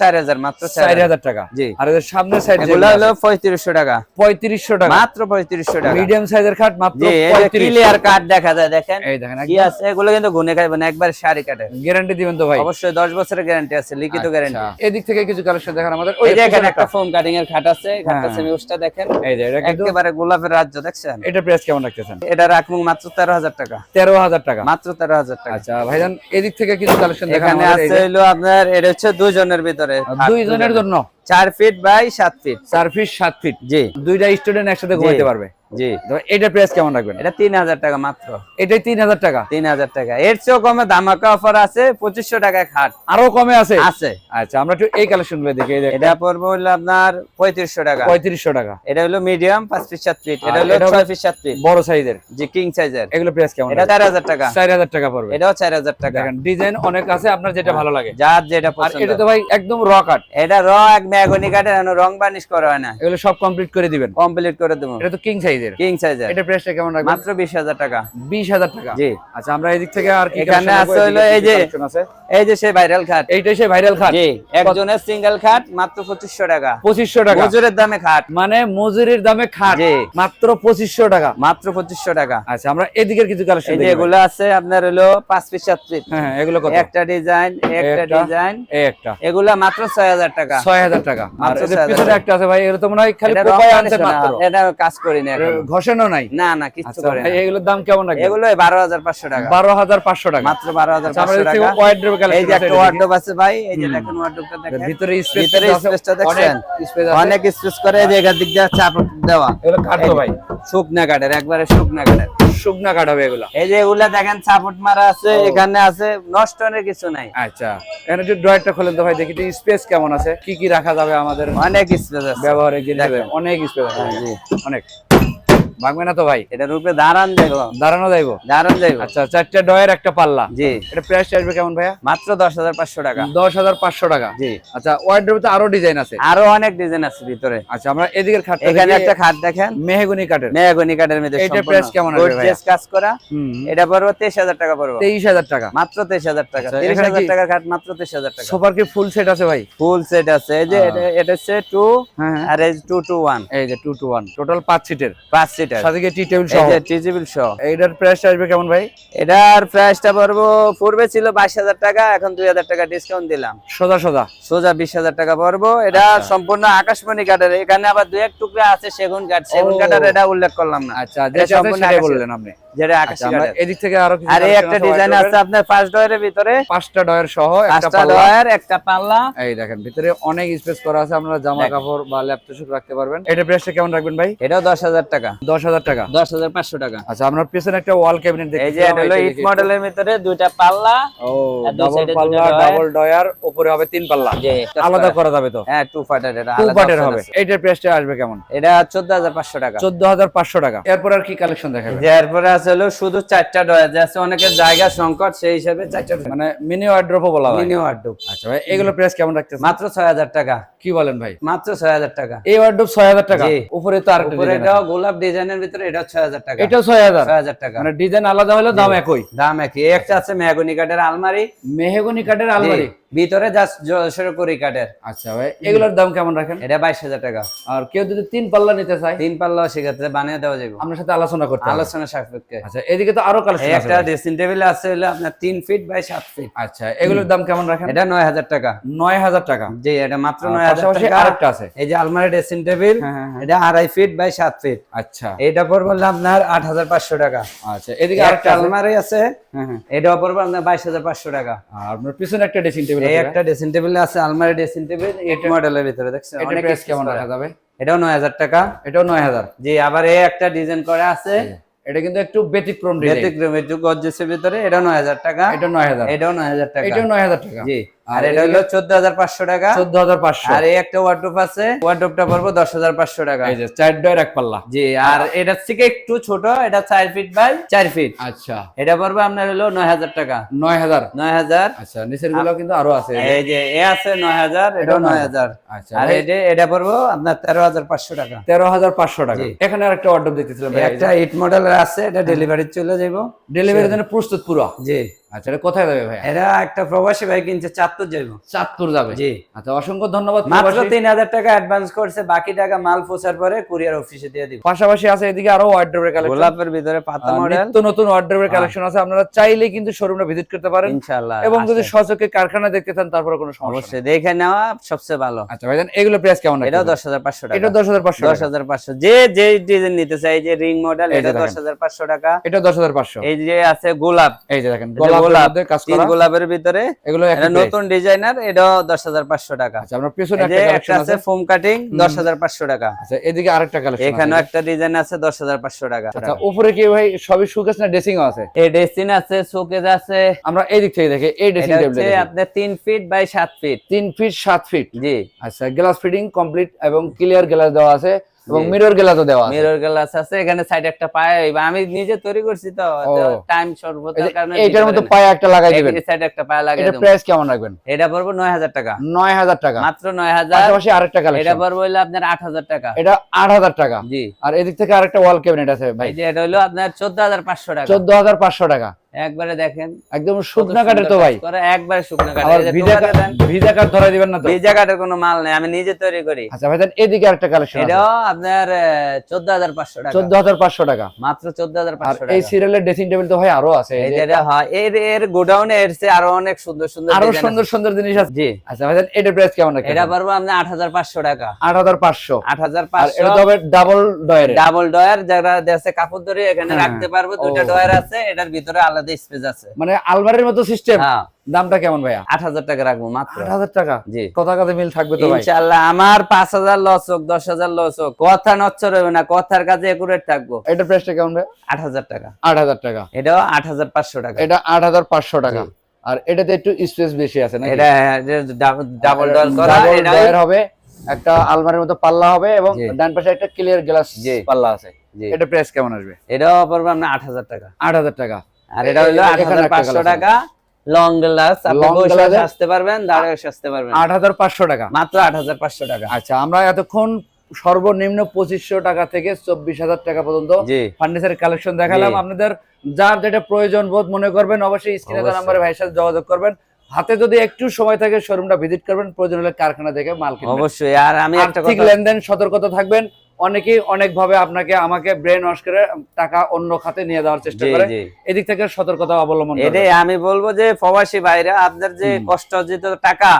Speaker 1: চার হাজার মাত্র চার
Speaker 2: চার
Speaker 1: হাজার
Speaker 2: হাজার টাকা।
Speaker 1: জি।
Speaker 2: আর এদের সামনের সাইড
Speaker 1: এগুলা হলো পঁয়ত্রিশশো টাকা।
Speaker 2: পঁয়ত্রিশশো টাকা।
Speaker 1: মাত্র পঁয়ত্রিশশো টাকা।
Speaker 2: মিডিয়াম সাইজের খাট মাত্র
Speaker 1: জি এই যে
Speaker 2: পঁয়ত্রিশ।
Speaker 1: ক্লিয়ার কাট দেখা যায় দেখেন।
Speaker 2: এই দেখেন
Speaker 1: কি আছে? এগুলো কিন্তু গুনে খাইবেন একবার শাড়ি কাটে।
Speaker 2: গ্যারান্টি দিবেন তো ভাই।
Speaker 1: অবশ্যই দশ বছরের গ্যারান্টি আছে লিখিত গ্যারান্টি
Speaker 2: আচ্ছা, এদিক থেকে কিছু কালেকশন দেখেন আমাদের।
Speaker 1: এই
Speaker 2: পিছনে
Speaker 1: একটা। ফোম কাটিং এর খাট আছে খাটটা
Speaker 2: হ্যাঁ।
Speaker 1: সেমিউসটা দেখেন।
Speaker 2: এই যে এটা কিন্তু
Speaker 1: একেবারে গোলাপের রাজ্য দেখছেন?
Speaker 2: এটা প্রাইস কেমন রাখতেছেন?
Speaker 1: এটা রাখব মাত্র তেরো হাজার টাকা।
Speaker 2: তেরো হাজার টাকা।
Speaker 1: মাত্র তেরো হাজার টাকা।
Speaker 2: আচ্ছা ভাইজান এদিক থেকে কিছু কালেকশন
Speaker 1: এখানে আছে হলো আপনার এটা হচ্ছে দুজনের ভিতরে।
Speaker 2: দুইজনের জন্য?
Speaker 1: চার ফিট বাই সাত ফিট
Speaker 2: চার ফিট সাত ফিট
Speaker 1: জি।
Speaker 2: দুইটা স্টুডেন্ট একসাথে ঘুমাইতে পারবে।
Speaker 1: জি।
Speaker 2: তো এটার প্রাইস কেমন রাখবেন?
Speaker 1: এটা তিন হাজার টাকা মাত্র।
Speaker 2: এটাই তিন হাজার টাকা?
Speaker 1: তিন হাজার টাকা। এর চেয়েও কমে ধামাকা অফার আছে পঁচিশশো টাকায় খাট।
Speaker 2: আরও কমে আছে?
Speaker 1: আছে।
Speaker 2: আচ্ছা আমরা একটু এই কালেকশনগুলো দেখি
Speaker 1: এটা পড়বে হলো আপনার পঁয়ত্রিশশো টাকা।
Speaker 2: পঁয়ত্রিশশো টাকা।
Speaker 1: এটা হলো মিডিয়াম পাঁচ ফিট সাত ফিট এটা হলো ছয় ফিট সাত ফিট
Speaker 2: বড় সাইজের
Speaker 1: জি কিং সাইজের
Speaker 2: এগুলো প্রাইস কেমন
Speaker 1: এটা চার হাজার টাকা।
Speaker 2: চার হাজার টাকা পড়বে।
Speaker 1: এটাও চার হাজার টাকা।
Speaker 2: ডিজাইন অনেক আছে আপনার যেটা ভালো লাগে।
Speaker 1: যার যেটা পছন্দ।
Speaker 2: এটা তো ভাই একদম র কাট
Speaker 1: এটা র এক মেগনি কাঠের রং বানিশ করা হয় না।
Speaker 2: এগুলো সব কমপ্লিট করে দিবেন।
Speaker 1: কমপ্লিট করে দেবো।
Speaker 2: এটা তো কিং সাইজের?
Speaker 1: কিং সাইজের
Speaker 2: এটা প্রাইসটা কেমন রাখবেন?
Speaker 1: মাত্র বিশ হাজার টাকা।
Speaker 2: বিশ হাজার টাকা।
Speaker 1: জি।
Speaker 2: আচ্ছা আমরা এদিক থেকে আর কি
Speaker 1: এখানে আছে হলো এই যে- এই যে সেই ভাইরাল খাট।
Speaker 2: এইটাই সেই ভাইরাল খাট।
Speaker 1: জি একজনের সিঙ্গেল খাট মাত্র পঁচিশশো টাকা।
Speaker 2: পঁচিশশো টাকা।
Speaker 1: মজুরের দামে খাট।
Speaker 2: মানে মজুরির দামে খাট।
Speaker 1: জি।
Speaker 2: মাত্র পঁচিশশো টাকা।
Speaker 1: মাত্র পঁচিশশো টাকা।
Speaker 2: আচ্ছা আমরা এদিকের কিছু কালেকশন
Speaker 1: এই যে এগুলো আছে আপনার হলো পাঁচ ফিট সাত ফিট
Speaker 2: হ্যাঁ হ্যাঁ, এগুলো কত?
Speaker 1: একটা ডিজাইন একটা। ডিজাইন
Speaker 2: এই একটা।
Speaker 1: এগুলা মাত্র ছয় হাজার টাকা।
Speaker 2: ছয় হাজার টাকা। আর
Speaker 1: মাত্র
Speaker 2: এদের পিছনে একটা আছে ভাই এটা তো মনে হয় খালি
Speaker 1: বানিশ
Speaker 2: আনছে মাত্র।
Speaker 1: এটা কাজ করি না
Speaker 2: ঘষেনও নাই।
Speaker 1: না না কিছু
Speaker 2: আচ্ছা
Speaker 1: করে না।
Speaker 2: এগুলোর দাম কেমন রাখবে
Speaker 1: এগুলো বারো হাজার পাঁচশো টাকা।
Speaker 2: বারো হাজার পাঁচশো টাকা।
Speaker 1: মাত্র বারো হাজার
Speaker 2: আচ্ছা,
Speaker 1: টাকা।
Speaker 2: wardrobe
Speaker 1: এই যে একটা আছে ভাই এই যে। দেখেন ওয়ার্ডরোবটা দেখেন।
Speaker 2: ভিতরে স্পেস
Speaker 1: ভিতরে স্পেসটা দেখছেন? অনেক স্পেস করে এই যে দিক দিয়ে চাপ দেওয়া।
Speaker 2: এগুলো কাটতো ভাই।
Speaker 1: শুকনা কাঠের একবারে শুকনা কাঠের।
Speaker 2: শুকনা কাঠ হবে এগুলো।
Speaker 1: এই যে এগুলা দেখেন সাপোর্ট মারা আছে এখানে আছে নষ্ট হওয়ার কিছু নাই।
Speaker 2: আচ্ছা এখানে একটু ড্রয়ারটা খোলেন তো ভাই দেখি স্পেস কেমন আছে কি কি রাখা যাবে আমাদের
Speaker 1: অনেক স্পেস আছে।
Speaker 2: ব্যবহারে
Speaker 1: দেখেন।
Speaker 2: অনেক স্পেস আছে।
Speaker 1: জি।
Speaker 2: অনেক। ভাঙবে না তো ভাই?
Speaker 1: এটার উপরে দাঁড়ান যাইব
Speaker 2: দাঁড়ানো যাইবো?
Speaker 1: দাঁড়ান যাইব।
Speaker 2: আচ্ছা চারটা ডয়ের একটা পাল্লা।
Speaker 1: জি।
Speaker 2: এটা প্রাইস আসবে কেমন ভাইয়া?
Speaker 1: মাত্র দশ হাজার পাঁচশো টাকা।
Speaker 2: দশ হাজার পাঁচশো টাকা।
Speaker 1: জি।
Speaker 2: আচ্ছা ওয়ার্ড্রোবে তো আরও ডিজাইন আছে।
Speaker 1: আরও অনেক ডিজাইন আছে ভিতরে।
Speaker 2: আচ্ছা আমরা এদিকের খাট
Speaker 1: এখানে একটা খাট দেখেন।
Speaker 2: মেহগুনি কাঠের।
Speaker 1: মেয়াগনি কাঠের মধ্যে সম্পূর্ণ
Speaker 2: price কেমন আসবে ভাইয়া?
Speaker 1: কাজ করা। এটা পড়বে তেইশ হাজার টাকা পড়বে।
Speaker 2: তেইশ হাজার টাকা।
Speaker 1: মাত্র তেইশ হাজার টাকা।
Speaker 2: আচ্ছা,
Speaker 1: তিরিশ
Speaker 2: এখানে
Speaker 1: হাজার
Speaker 2: কি-
Speaker 1: টাকার খাট মাত্র তেইশ হাজার টাকা।
Speaker 2: সোফার কি ফুল সেট আছে ভাই?
Speaker 1: ফুল সেট আছে। এই যে এটা- এটা হচ্ছে টু
Speaker 2: হ্যাঁ হ্যাঁ।
Speaker 1: আর এই টু টু ওয়ান
Speaker 2: এই যে টু টু ওয়ান টোটাল পাঁচ সিটের
Speaker 1: পাঁচ সিটার
Speaker 2: সাথে কি টি টেবিল
Speaker 1: এই
Speaker 2: সহ
Speaker 1: যে টিজিবিল সহ।
Speaker 2: এইটার প্রাইস আসবে কেমন ভাই?
Speaker 1: এটার প্রাইসটা পড়ব পূর্বে ছিল বাইশ হাজার টাকা এখন দুই হাজার টাকা ডিসকাউন্ট দিলাম।
Speaker 2: সোজা সোজা।
Speaker 1: সোজা বিশ হাজার টাকা পড়ব। এটা
Speaker 2: আচ্ছা।
Speaker 1: সম্পূর্ণ আকাশমণি কাটার এখানে আবার দুই এক টুকরা আছে সেগুন কাঠ। সেগুন কাটার এটা উল্লেখ করলাম না।
Speaker 2: আচ্ছা
Speaker 1: সম্পূর্ণ
Speaker 2: বললেন আপনি।
Speaker 1: যেটা
Speaker 2: আচ্ছা
Speaker 1: আকাশি
Speaker 2: এদিক থেকে আরও
Speaker 1: আর এই একটা ডিজাইন আছে আপনার ফার্স্ট ডয়ের ভিতরে।
Speaker 2: পাঁচটা ডয়ের সহ একটা পাল্লা।
Speaker 1: ডয়ের একটা পাল্লা।
Speaker 2: এই দেখেন ভিতরে অনেক স্পেস করা আছে আপনারা জামা কাপড় বা ল্যাপটপ রাখতে পারবেন। এটা প্রাইসটা কেমন রাখবেন ভাই?
Speaker 1: এটাও দশ হাজার টাকা।
Speaker 2: আচ্ছা আমরা পিছনে একটা ওয়াল ক্যাবিনেট দেখতে
Speaker 1: এই যে এটা হলো ইট মডেলের ভিতরে দুইটা পাল্লা
Speaker 2: ও ডাবল পাল্লা ডাবল ডয়ার। উপরে হবে তিন পাল্লা। আলাদা করা যাবে তো?
Speaker 1: হ্যাঁ টু ফাটার এটা
Speaker 2: টু
Speaker 1: আলাদা
Speaker 2: হবে।
Speaker 1: আছে।
Speaker 2: প্রাইসটা আসবে কেমন?
Speaker 1: এটা চোদ্দ হাজার পাঁচশো টাকা।
Speaker 2: চোদ্দ হাজার পাঁচশো টাকা। এরপর আর কি কালেকশন দেখাবে?
Speaker 1: যে এরপরে আছে হলো শুধু চারটা ডয়ার আছে অনেকের জায়গা সংকট সেই হিসাবে চারটা
Speaker 2: মানে মিনি ওয়ার্ড্রপও বলা হয়।
Speaker 1: মিনি
Speaker 2: আচ্ছা ভাই এগুলো প্রাইস কেমন রাখতেছে
Speaker 1: মাত্র ছয় হাজার টাকা।
Speaker 2: কি বলেন ভাই?
Speaker 1: মাত্র ছয় হাজার টাকা।
Speaker 2: এই ওয়ার্ড্রপ ছয় হাজার টাকা?
Speaker 1: জি।
Speaker 2: উপরে তো আরেকটা
Speaker 1: উপরে এটাও গোলাপ ডিজাইনের ভিতরে এটা ছয় হাজার টাকা।
Speaker 2: এটাও ছয় হাজার?
Speaker 1: ছয় হাজার টাকা।
Speaker 2: মানে ডিজাইন আলাদা হলে দাম একই?
Speaker 1: দাম একই। একটা আছে মেহগনি কাঠের আলমারি।
Speaker 2: মেহগনি কাঠের আলমারি?
Speaker 1: ভিতরে জাস্ট যশোরপুরি কাঠের।
Speaker 2: আচ্ছা ভাই এগুলোর দাম কেমন রাখেন?
Speaker 1: এটা বাইশ হাজার টাকা।
Speaker 2: আর কেউ যদি তিন পাল্লা নিতে চায়?
Speaker 1: তিন পাল্লাও সেক্ষেত্রে বানিয়ে দেওয়া যাবে
Speaker 2: আপনার সাথে আলোচনা করতে
Speaker 1: আলোচনা সাপেক্ষে।
Speaker 2: আচ্ছা এদিকে তো
Speaker 1: আরও
Speaker 2: কালেকশন আছে
Speaker 1: একটা ড্রেসিং টেবিল আছে হলো আপনার তিন ফিট বাই সাত ফিট
Speaker 2: আচ্ছা এগুলোর দাম কেমন রাখেন?
Speaker 1: এটা নয় হাজার টাকা।
Speaker 2: নয় হাজার টাকা।
Speaker 1: জি এটা মাত্র
Speaker 2: আর
Speaker 1: নয় হাজার
Speaker 2: পাশাপাশি
Speaker 1: টাকা।
Speaker 2: আরেকটা আছে।
Speaker 1: এই যে আলমারি ড্রেসিং টেবিল। এটা আড়াই ফিট বাই সাত ফিট
Speaker 2: আচ্ছা।
Speaker 1: এটা পড়বে আপনার আট হাজার পাঁচশো টাকা।
Speaker 2: আচ্ছা এদিকে
Speaker 1: আরেকটা
Speaker 2: আরেকটা
Speaker 1: আলমারি আছে এটা পড়বে আপনার বাইশ হাজার পাঁচশো টাকা।
Speaker 2: আর আপনার পিছনে একটা ড্রেসিং টেবিল আছে
Speaker 1: একটা ড্রেসিং টেবিল আছে আলমারি ড্রেসিং টেবিল এইট মডেলের ভিতরে দেখছেন? অনেক
Speaker 2: কেমন রাখা যাবে?
Speaker 1: এটাও নয় হাজার টাকা।
Speaker 2: এটাও নয় হাজার।
Speaker 1: জি আবার এই একটা ডিজাইন করা আছে।
Speaker 2: এটা কিন্তু একটু ব্যতিক্রম
Speaker 1: ব্যতিক্রম একটু গজ্জেসের ভিতরে এটা নয় হাজার টাকা।
Speaker 2: এটা নয় হাজার।
Speaker 1: এটাও নয় হাজার টাকা।
Speaker 2: এটাও নয় হাজার টাকা।
Speaker 1: জি।
Speaker 2: আর
Speaker 1: আর এটা হলো চোদ্দ হাজার পাঁচশো টাকা।
Speaker 2: চোদ্দ হাজার পাঁচশো।
Speaker 1: আর এই একটা আছে পড়ব দশ হাজার পাঁচশো টাকা।
Speaker 2: এই যে চার ডয়ের এক পাল্লা।
Speaker 1: জি আর এটার থেকে একটু ছোট এটা চার ফিট বাই চার ফিট
Speaker 2: আচ্ছা।
Speaker 1: এটা পড়বে আপনার হলো নয় হাজার টাকা।
Speaker 2: নয় হাজার।
Speaker 1: নয় হাজার।
Speaker 2: আচ্ছা নিচেরগুলো কিন্তু আরও আছে।
Speaker 1: এই যে এ আছে নয় হাজার এটাও নয় হাজার।
Speaker 2: আচ্ছা
Speaker 1: আর এটা পড়ব আপনার তেরো হাজার পাঁচশো টাকা।
Speaker 2: তেরো হাজার পাঁচশো টাকা। এখানে দেখতেছিলাম
Speaker 1: এই একটা ইট মডেলের আছে এটা ডেলিভারি চলে যাব
Speaker 2: ডেলিভারির জন্য প্রস্তুত পুরো।
Speaker 1: জি।
Speaker 2: আচ্ছা এটা কোথায় যাবে ভাই
Speaker 1: এটা একটা প্রবাসী ভাই কিনছে চাঁদপুর যাইবো।
Speaker 2: চাঁদপুর যাবে?
Speaker 1: জি।
Speaker 2: আচ্ছা অসংখ্য ধন্যবাদ
Speaker 1: মাত্র তিন হাজার টাকা অ্যাডভান্স করছে বাকি টাকা মাল পৌঁছার পরে কুরিয়ার অফিসে দিয়ে দিব।
Speaker 2: পাশাপাশি আছে এদিকে আরও ওয়ার্ড্রোবের কালেকশন
Speaker 1: গোলাপের ভিতরে পাতা মডেল
Speaker 2: নিত্য নতুন ওয়ার্ড্রোবের কালেকশন আছে। আপনারা চাইলে কিন্তু শোরুমটা ভিজিট করতে পারেন।
Speaker 1: ইনশাআল্লাহ
Speaker 2: এবং যদি। সচকে কারখানা দেখতে চান তারপরে কোনো সমস্যা নেই।
Speaker 1: অবশ্যই দেখে নেওয়া সবচেয়ে ভালো।
Speaker 2: আচ্ছা ভাইজান এগুলো প্রাইস কেমন
Speaker 1: হাজার পাঁচশো টাকা।
Speaker 2: এটা দশ হাজার পাঁচশো
Speaker 1: দশ হাজার পাঁচশো। যে যে ডিজাইন নিতে চাই যে রিং মডেল এটা দশ
Speaker 2: দেখেন।
Speaker 1: হাজার পাঁচশো টাকা।
Speaker 2: এটা দশ হাজার পাঁচশো।
Speaker 1: এই যে আছে গোলাপ।
Speaker 2: এই যে দেখেন গোলাপের
Speaker 1: গোলাপ তিন গোলাপের ভিতরে
Speaker 2: এগুলো একটা
Speaker 1: নতুন ডিজাইনার এটাও দশ হাজার পাঁচশো টাকা।
Speaker 2: আচ্ছা আমরা পেছনে একটা
Speaker 1: আছে ফোম কাটিং দশ হাজার পাঁচশো টাকা।
Speaker 2: আচ্ছা এদিকে আরেকটা কালেকশন
Speaker 1: এখানেও একটা ডিজাইন আছে দশ হাজার পাঁচশো টাকা।
Speaker 2: আচ্ছা উপরে কি ভাই সবই সুকেস না ড্রেসিং আছে?
Speaker 1: এই ডেসিন আছে শোকেজ আছে।
Speaker 2: আমরা এই দিক থেকে দেখি এই ড্রেসিং টেবিল
Speaker 1: হচ্ছে আপনার তিন ফিট বাই সাত ফিট
Speaker 2: তিন ফিট সাত ফিট
Speaker 1: জি।
Speaker 2: আচ্ছা গ্লাস ফিটিং কমপ্লিট এবং ক্লিয়ার গ্লাস দেওয়া আছে। এবং মিরর গ্লাসও দেওয়া আছে।
Speaker 1: মিরর গ্লাস আছে এখানে সাইডে একটা পায়ে আমি নিজে তৈরি করছি তো টাইম
Speaker 2: এই
Speaker 1: সর্বতার কারণে
Speaker 2: এইটার মধ্যে পায়ে একটা লাগাই দিবেন।
Speaker 1: সাইডে একটা পায়ে লাগিয়ে
Speaker 2: এটা প্রাইস কেমন রাখবেন?
Speaker 1: এটা পড়ব নয় হাজার টাকা।
Speaker 2: নয় হাজার টাকা।
Speaker 1: মাত্র নয় হাজার।
Speaker 2: পাশাপাশি আরেকটা
Speaker 1: এটা
Speaker 2: কালেকশন
Speaker 1: পড়ব হইল আপনার আট হাজার টাকা।
Speaker 2: এটা আট হাজার টাকা।
Speaker 1: জি।
Speaker 2: আর এদিক থেকে আরেকটা ওয়াল ক্যাবিনেট আছে ভাই।
Speaker 1: এই যে এটা হইল আপনার চোদ্দ হাজার পাঁচশো টাকা।
Speaker 2: চোদ্দ হাজার পাঁচশো টাকা।
Speaker 1: একবারে দেখেন
Speaker 2: একদম শুকনা কাঠের তো ভাই।
Speaker 1: করে, একবারে শুকনো কাঠ
Speaker 2: ভিজা কাঠ ভিজা দিবেন না তো?
Speaker 1: ভিজা কাঠের কোনো মাল নেই আমি নিজে তৈরি করি।
Speaker 2: আচ্ছা ভাই এদিকে আরেকটা কালেকশন
Speaker 1: এটাও আপনার চোদ্দ হাজার পাঁচশো টাকা।
Speaker 2: চোদ্দ হাজার পাঁচশো টাকা।
Speaker 1: মাত্র চোদ্দ হাজার
Speaker 2: আর
Speaker 1: পাঁচশো
Speaker 2: এই সিরিয়ালের ড্রেসিং টেবিল তো ভাই আরও আছে।
Speaker 1: এটা হয় এর এর গোডাউনে এর চেয়ে আরও অনেক সুন্দর সুন্দর আরও
Speaker 2: সুন্দর সুন্দর জিনিস আছে।
Speaker 1: জি।
Speaker 2: আচ্ছা ভাই এটা প্রাইস কেমন রাখেন
Speaker 1: এটা পারব আপনি আট হাজার পাঁচশো টাকা।
Speaker 2: আট হাজার পাঁচশো।
Speaker 1: আট হাজার
Speaker 2: আর
Speaker 1: পাঁচশো
Speaker 2: এটা তো হবে ডাবল ডয়ের
Speaker 1: ডাবল ডয়ার যারা দেশে কাপড় ধরে এখানে
Speaker 2: হ্যাঁ।
Speaker 1: রাখতে পারব দুইটা
Speaker 2: ও।
Speaker 1: ডয়ার আছে এটার ভিতরে আলাদা স্পেস আছে।
Speaker 2: মানে আলমারির মতো সিস্টেম
Speaker 1: হ্যাঁ।
Speaker 2: দামটা কেমন ভাইয়া?
Speaker 1: আট হাজার টাকা রাখব মাত্র।
Speaker 2: আট হাজার টাকা?
Speaker 1: জি।
Speaker 2: কথা কথা মিল থাকবে তো ভাই।
Speaker 1: ইনশাল্লাহ আমার পাঁচ হাজার লস হোক দশ হাজার লস হোক কথা নচ্ছর হবে না কথার কাছে একুরেট থাকব।
Speaker 2: এটা প্রাইসটা কেমন ভাই
Speaker 1: আট হাজার টাকা।
Speaker 2: আট হাজার টাকা।
Speaker 1: এটাও আট হাজার পাঁচশো টাকা।
Speaker 2: এটা আট হাজার পাঁচশো টাকা। আর এটাতে একটু স্পেস বেশি আছে না
Speaker 1: এটা ডাবল ডয়ার করা এটা
Speaker 2: হবে একটা আলমারির মতো পাল্লা হবে এবং ডান পাশে একটা ক্লিয়ার গ্লাস। পাল্লা আছে। এটা প্রাইস কেমন আসবে?
Speaker 1: এটাও পড়বে আপনার আট হাজার টাকা।
Speaker 2: আট হাজার টাকা।
Speaker 1: আর এটা হলো
Speaker 2: এ-
Speaker 1: আট
Speaker 2: এখানে
Speaker 1: হাজার
Speaker 2: একটা
Speaker 1: পাঁচশো
Speaker 2: glass
Speaker 1: টাকা। লং গ্লাস আপনি বসে পারবেন দাঁড়িয়ে পারবেন।
Speaker 2: আট হাজার পাঁচশো টাকা।
Speaker 1: মাত্র আট হাজার পাঁচশো টাকা।
Speaker 2: আচ্ছা আমরা এতক্ষণ সর্বনিম্ন পঁচিশশো টাকা থেকে চব্বিশ হাজার টাকা পর্যন্ত ফার্নিচার কালেকশন দেখালাম। আপনাদের যার যেটা প্রয়োজন বোধ মনে করবেন অবশ্যই স্ক্রিনে। নাম্বারে ভাইয়ের সাথে যোগাযোগ করবেন। হাতে যদি একটু সময় থাকে শোরুমটা ভিজিট করবেন প্রয়োজন হলে কারখানা থেকে মাল কিনবেন।
Speaker 1: অবশ্যই। আর আমি একটা
Speaker 2: লেনদেন সতর্কতা থাকবেন। অনেকেই অনেক ভাবে আপনাকে আমাকে ব্রেন ওয়াশ করে টাকা অন্য খাতে নিয়ে দেওয়ার চেষ্টা করে। এদিক থেকে সতর্কতা অবলম্বন।
Speaker 1: এটাই আমি বলব যে প্রবাসী ভাইরা আপনার যে। কষ্ট অর্জিত টাকা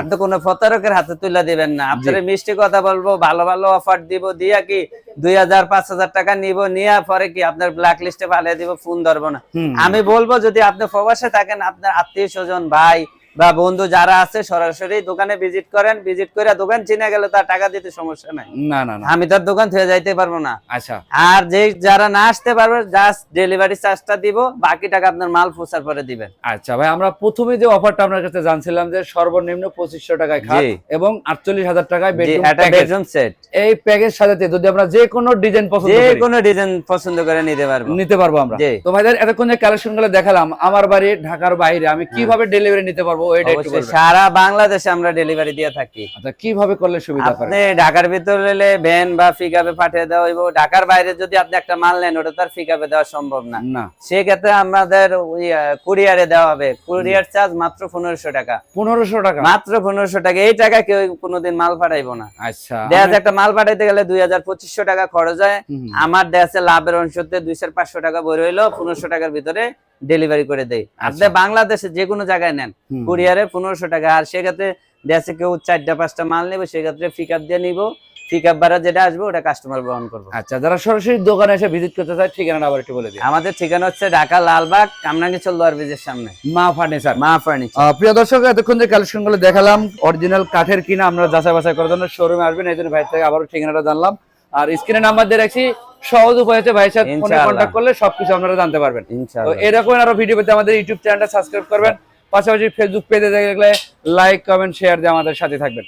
Speaker 1: আপনি কোনো প্রতারকের হাতে তুলে দিবেন না। আপনার মিষ্টি কথা বলব ভালো ভালো অফার দিব দিয়া কি দুই হাজার পাঁচ হাজার টাকা নিব নিয়ে পরে কি আপনার ব্ল্যাক লিস্টে ফালিয়ে দিব ফোন ধরবো না। আমি বলব যদি আপনি প্রবাসে থাকেন আপনার আত্মীয় স্বজন ভাই বা বন্ধু যারা আছে সরাসরি দোকানে ভিজিট করেন ভিজিট করে দোকান চিনে গেলে তার টাকা দিতে সমস্যা নাই।
Speaker 2: না না
Speaker 1: আমি তার দোকান থেকে যাইতে পারব না।
Speaker 2: আচ্ছা।
Speaker 1: আর যে যারা না আসতে পারবে জাস্ট ডেলিভারি চার্জটা দিব বাকি টাকা আপনার মাল পৌঁছার পরে দিবেন।
Speaker 2: আচ্ছা ভাই আমরা প্রথমে যে অফারটা আপনার কাছে জানছিলাম যে সর্বনিম্ন পঁচিশশো টাকায় খাট এবং আটচল্লিশ হাজার টাকায় বেডরুম
Speaker 1: একটা বেডরুম সেট
Speaker 2: এই প্যাকেজ সাজাতে যদি আমরা যে কোনো ডিজাইন পছন্দ
Speaker 1: যে কোনো ডিজাইন পছন্দ করে নিতে পারব।
Speaker 2: নিতে পারব আমরা। তো ভাইদের এতক্ষণ যে কালেকশনগুলো দেখালাম আমার বাড়ি ঢাকার বাইরে আমি কীভাবে ডেলিভারি নিতে পারব? ওইটা একটু
Speaker 1: সারা বাংলাদেশে আমরা ডেলিভারি দিয়ে থাকি।
Speaker 2: আচ্ছা কীভাবে করলে সুবিধা
Speaker 1: আপনি ঢাকার ভিতরে ভ্যান বা পিকআপে পাঠিয়ে দেওয়া হইব। ঢাকার বাইরে যদি আপনি একটা মাল নেন ওটা তার পিকআপে দেওয়া সম্ভব না।
Speaker 2: না।
Speaker 1: সেক্ষেত্রে আমাদের ওই কুরিয়ারে দেওয়া হবে। কুরিয়ার চার্জ মাত্র পনেরোশো টাকা।
Speaker 2: পনেরোশো টাকা?
Speaker 1: মাত্র পনেরোশো টাকা। এই টাকা কেউ কোনোদিন মাল পাঠাইবো না।
Speaker 2: আচ্ছা
Speaker 1: দেখা যায় একটা মাল পাঠাইতে গেলে দুই হাজার পঁচিশশো টাকা খরচ হয়। আমার দেশে লাভের অংশতে দুইশো পাঁচশো টাকা বই রইল। পনেরোশো টাকার ভিতরে ডেলিভারি করে দেয় আপনি বাংলাদেশে যে কোনো জায়গায় নেন
Speaker 2: আচ্ছা।
Speaker 1: কুরিয়ারে পনেরোশো টাকা। আর সেক্ষেত্রে দেশে কেউ চারটা পাঁচটা মাল নেবে সেক্ষেত্রে পিক আপ দিয়ে নিবো। পিক আপ ভাড়া যেটা আসবে ওটা কাস্টমার গ্রহণ করব।
Speaker 2: আচ্ছা যারা সরাসরি দোকানে এসে ভিজিট করতে চায় ঠিকানা আবার একটু বলে দিই
Speaker 1: আমাদের ঠিকানা হচ্ছে ঢাকা লালবাগ কামরাঙ্গিচল লোয়ার ব্রিজের সামনে।
Speaker 2: মা ফার্নিচার।
Speaker 1: মা ফার্নিচার।
Speaker 2: প্রিয় দর্শক এতক্ষণ যে দেখালাম অরিজিনাল কাঠের কিনা আমরা যাচাই বাছাই করার জন্য শোরুমে আসবেন। এই জন্য ভাই থেকে আবারও ঠিকানাটা জানলাম। আর স্ক্রিনে নাম্বার দিয়ে রাখছি সহজ উপায় হচ্ছে ভাইয়ের সাথে ফোনে। কন্ট্যাক্ট করলে সবকিছু আপনারা জানতে পারবেন। তো এরকম আরও ভিডিও পেতে আমাদের ইউটিউব চ্যানেলটা সাবস্ক্রাইব করবেন পাশাপাশি ফেসবুক পেজে দেখলে লাইক কমেন্ট শেয়ার দিয়ে আমাদের সাথে থাকবেন।